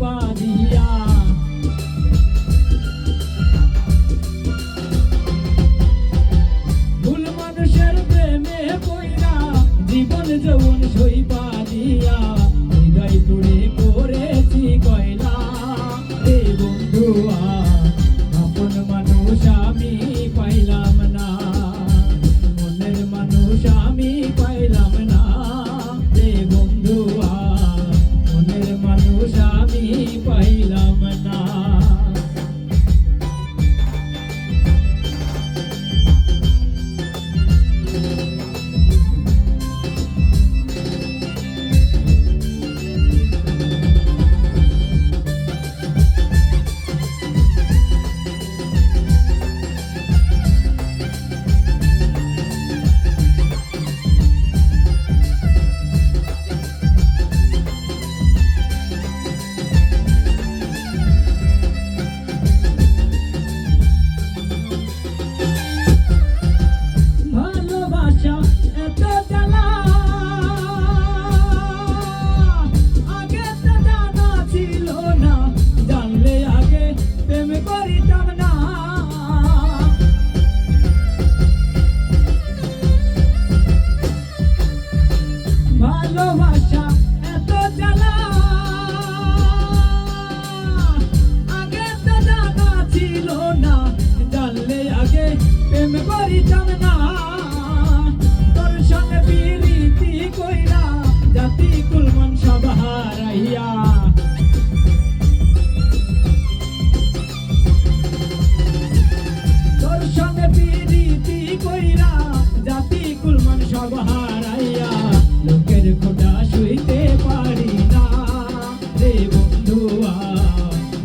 পারিয়া। ভুল মানুষের প্রেমে বইরা জীবন যৌন সই পারিয়া, হৃদয় তুড়ে করেছি কয়লা। রে বন্ধুয়া পাইলা।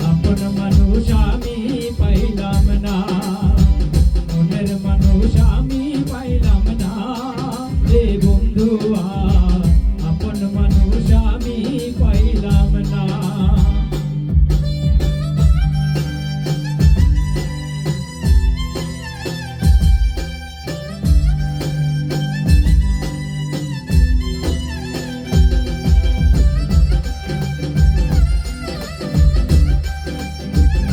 अपना मनुष्य पाइल मना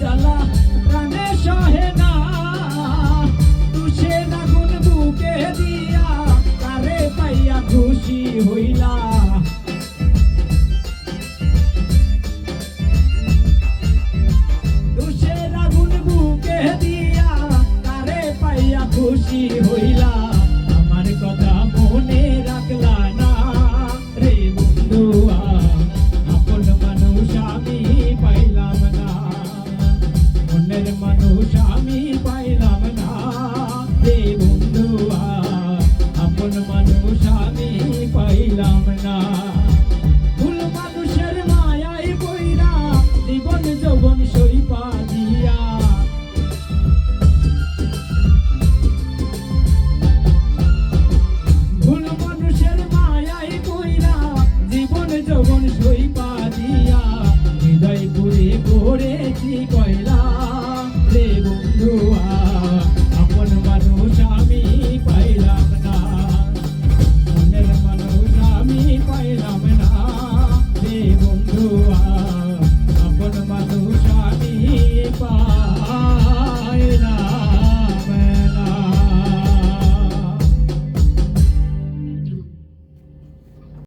জ্বালা প্রাণে সহে না। তুষে নাগুন বুকে দিয়া তারে পাইয়া খুশি হইলা? রে বন্ধুয়া আপন মানুষ আমি পাইলাম না। ভুল মানুষের মায়ায় বইরা জীবন যৌবন সই পাদিয়া ভুল মানুষের মায়ায় বইরা জীবন যৌবন সই পাদিয়া হৃদয় পুরে করেছি কয়লা